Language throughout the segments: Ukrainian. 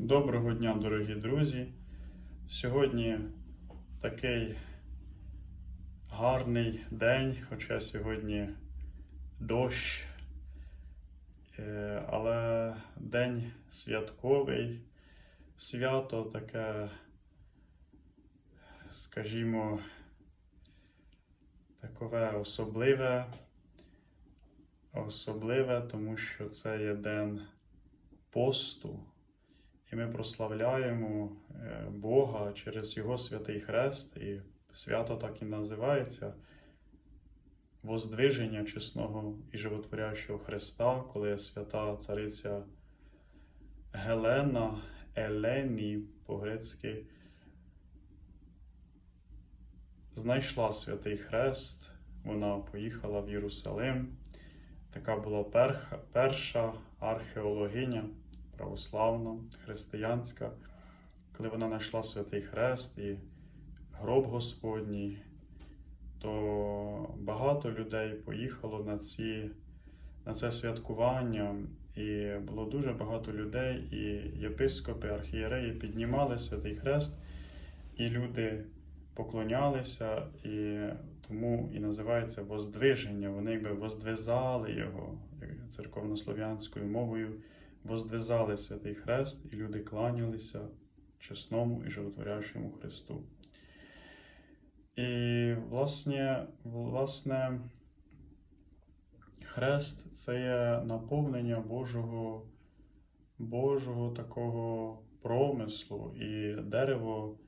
Доброго дня, дорогі друзі. Сьогодні такий гарний день, хоча сьогодні дощ, Е, але день святковий, свято таке, скажімо, такове особливе, особливе, тому що це є день посту. І ми прославляємо е, Бога через Його святий хрест, і свято так і називається Воздвиження чесного і животворящого Христа, коли свята цариця Гелена, Елені по-грецьки, знайшла святий хрест, вона поїхала в Єрусалим. Така була перша археологиня православна, християнська, коли вона знайшла святий хрест і гроб Господній, то багато людей поїхало на, ці, на це святкування, і було дуже багато людей, і єпископи, архієреї піднімали святий хрест, і люди поклонялися, і тому і називається воздвиження. Вони якби воздвизали його церковнослов'янською мовою воздвизали святий хрест, і люди кланялися чесному і животворящому Христу. І, власне, власне, хрест це є наповнення Божого, Божого такого промислу і дерево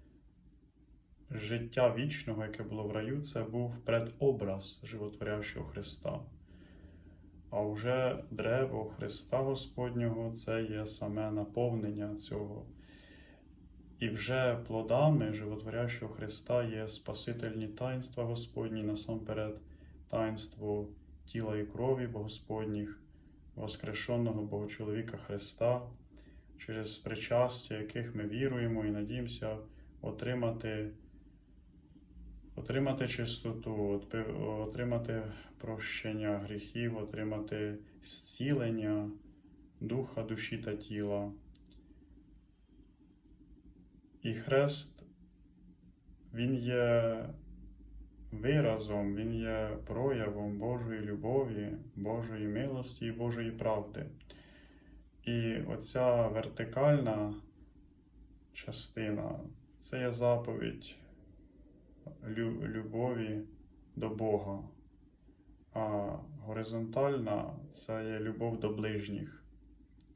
життя вічного, яке було в раю, це був предобраз животворящого Христа. А вже древо Христа Господнього це є саме наповнення цього. І вже плодами животворящого Христа є спасительні таїнства Господні, насамперед таїнство тіла і крові Господніх, воскрешеного Богочоловіка Христа, через причастя, яких ми віруємо і надіємося отримати отримати чистоту, отримати прощення гріхів, отримати зцілення духа, душі та тіла. І хрест, він є виразом, він є проявом Божої любові, Божої милості і Божої правди. І оця вертикальна частина це є заповідь любові до Бога, а горизонтальна це є любов до ближніх.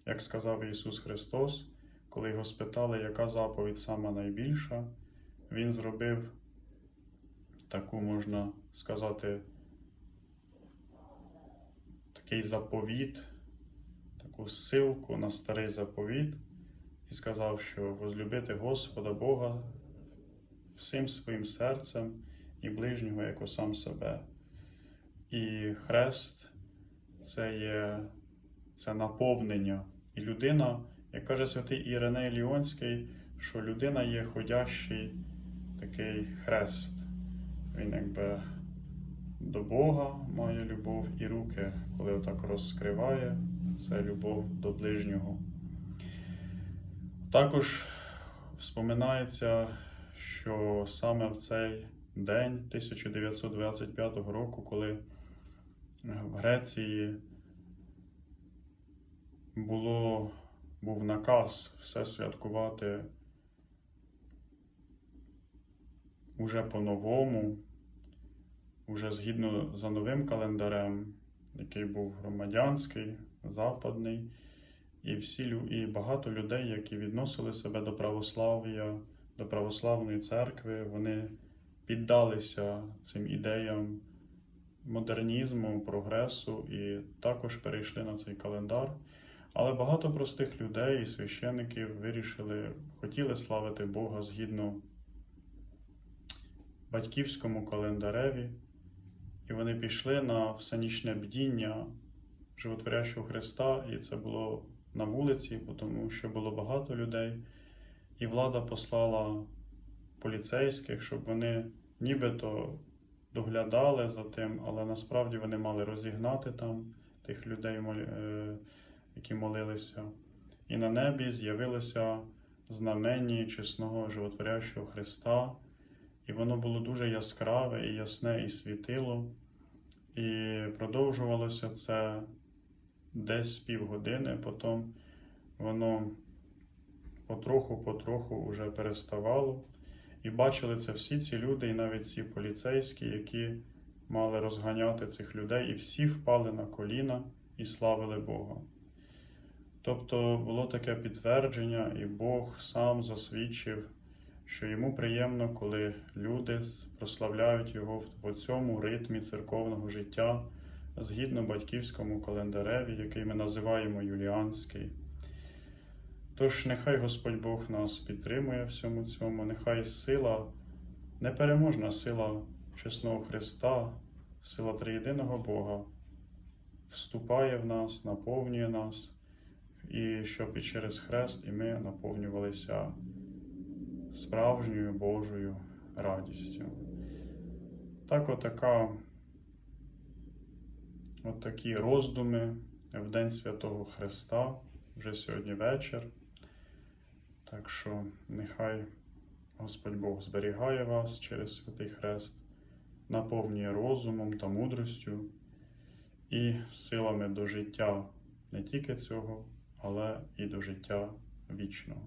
Як сказав Ісус Христос, коли його спитали, яка заповідь сама найбільша, Він зробив таку, можна сказати, такий заповіт, таку ссилку на старий заповіт, і сказав, що возлюбити Господа Бога всім своїм серцем і ближнього, як сам себе. І хрест це є це наповнення. І людина, як каже святий Іриней Ліонський, що людина є ходящий такий хрест. Він якби до Бога має любов і руки, коли отак розкриває, це любов до ближнього. Також вспоминається, що саме в цей день 1925 року, коли в Греції було, був наказ все святкувати уже по-новому, уже згідно за новим календарем, який був громадянський, западний, і всі і багато людей, які відносили себе до православ'я, до православної церкви, вони піддалися цим ідеям модернізму, прогресу і також перейшли на цей календар. Але багато простих людей і священиків вирішили, хотіли славити Бога згідно батьківському календареві, і вони пішли на всенічне бдіння животворящого Христа, і це було на вулиці, тому що було багато людей, і влада послала поліцейських, щоб вони нібито доглядали за тим, але насправді вони мали розігнати там тих людей, е, які молилися. і на небі з'явилося знамення чесного животворящого Христа, і воно було дуже яскраве і ясне, і світило. І продовжувалося це десь півгодини, потім воно потроху-потроху вже переставало. І бачили це всі ці люди, і навіть ці поліцейські, які мали розганяти цих людей, і всі впали на коліна і славили Бога. Тобто було таке підтвердження, і Бог сам засвідчив, що йому приємно, коли люди прославляють його в- цьому ритмі церковного життя згідно батьківському календареві, який ми називаємо Юліанський. Тож нехай Господь Бог нас підтримує всьому цьому, нехай сила, непереможна сила чесного Христа, сила триєдиного Бога вступає в нас, наповнює нас, і щоб і через хрест і ми наповнювалися справжньою Божою радістю. Так, отака, от такі роздуми в День Святого Христа, вже сьогодні вечір. Так що нехай Господь Бог зберігає вас через Святий Хрест, наповнює розумом та мудростю і силами до життя не тільки цього, але і до життя вічного.